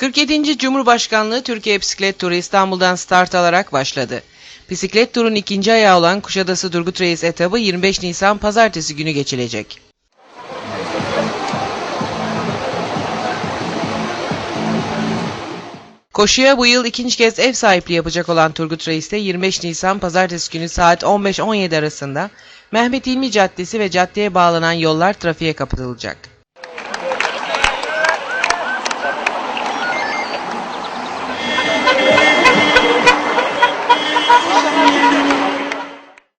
47. Cumhurbaşkanlığı Türkiye Bisiklet Turu İstanbul'dan start alarak başladı. Bisiklet turun ikinci ayağı olan Kuşadası Turgut Reis etabı 25 Nisan pazartesi günü geçilecek. Koşuya bu yıl ikinci kez ev sahipliği yapacak olan Turgut Reis'te 25 Nisan pazartesi günü saat 15-17 arasında Mehmet İlmi Caddesi ve caddeye bağlanan yollar trafiğe kapatılacak.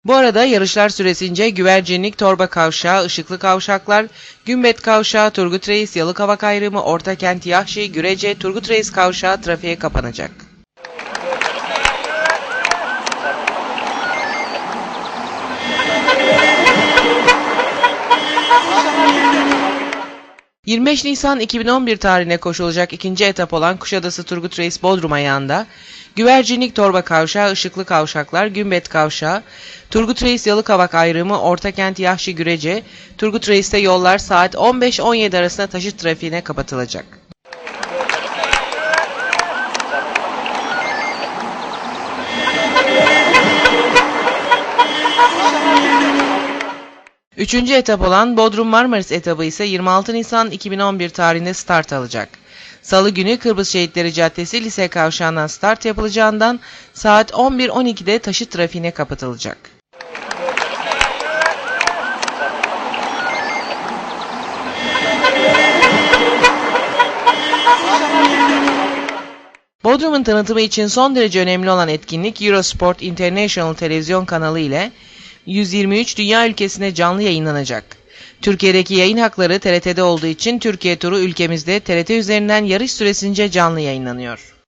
Bu arada yarışlar süresince güvercinlik, torba kavşağı, ışıklı kavşaklar, gümbet kavşağı, Turgut Reis, Yalıkavak ayrımı, Ortakent, Yahşi, Gürece, Turgut Reis kavşağı trafiğe kapanacak. ...25 Nisan 2011 tarihine koşulacak ikinci etap olan Kuşadası Turgut Reis Bodrum ayağında... ...Güvercinlik Torba Kavşağı, Işıklı Kavşaklar, Gümbet Kavşağı... ...Turgut Reis Yalıkavak ayrımı, Ortakent Yahşi Gürece... ...Turgut Reis'te yollar saat 15-17 arasında taşıt trafiğine kapatılacak. Üçüncü etap olan Bodrum Marmaris etabı ise 26 Nisan 2011 tarihinde start alacak. Salı günü Kıbrıs Şehitleri Caddesi Lise Kavşağı'ndan start yapılacağından saat 11.12'de taşıt trafiğine kapatılacak. Bodrum'un tanıtımı için son derece önemli olan etkinlik Eurosport International televizyon kanalı ile 123 dünya ülkesine canlı yayınlanacak. Türkiye'deki yayın hakları TRT'de olduğu için Türkiye turu ülkemizde TRT üzerinden yarış süresince canlı yayınlanıyor.